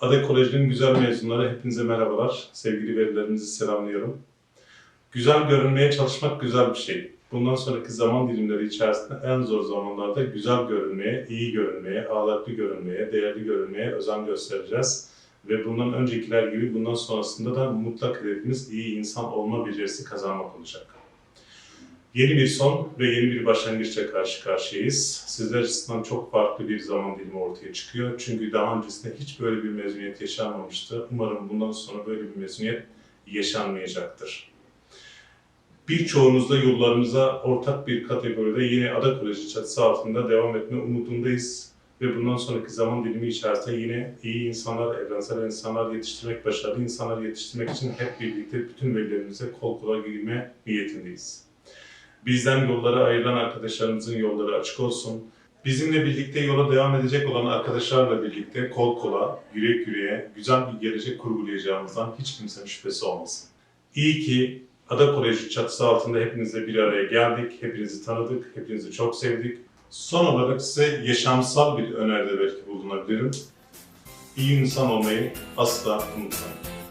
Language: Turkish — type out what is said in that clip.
Ada Koleji'nin güzel mezunları hepinize merhabalar. Sevgili velilerimizi selamlıyorum. Güzel görünmeye çalışmak güzel bir şey. Bundan sonraki zaman dilimleri içerisinde en zor zamanlarda güzel görünmeye, iyi görünmeye, ahlaklı görünmeye, değerli görünmeye özen göstereceğiz. Ve bundan öncekiler gibi bundan sonrasında da mutlak hedefimiz iyi insan olma becerisi kazanmak olacak. Yeni bir son ve yeni bir başlangıçla karşı karşıyayız. Sizler açısından çok farklı bir zaman dilimi ortaya çıkıyor. Çünkü daha öncesinde hiç böyle bir mezuniyet yaşanmamıştı. Umarım bundan sonra böyle bir mezuniyet yaşanmayacaktır. Birçoğunuzda yollarımıza ortak bir kategoride yine Ada Koleji çatısı altında devam etme umudundayız. Ve bundan sonraki zaman dilimi içerisinde yine iyi insanlar, evrensel insanlar yetiştirmek, başarılı insanlar yetiştirmek için hep birlikte bütün velilerimize kol kola girme niyetindeyiz. Bizden yollara ayrılan arkadaşlarımızın yolları açık olsun. Bizimle birlikte yola devam edecek olan arkadaşlarla birlikte kol kola, yürek yüreğe güzel bir gelecek kurgulayacağımızdan hiç kimsenin şüphesi olmasın. İyi ki Ada Koleji çatısı altında hepinizle bir araya geldik, hepinizi tanıdık, hepinizi çok sevdik. Son olarak size yaşamsal bir öneride belki bulunabilirim. İyi insan olmayı asla unutmayın.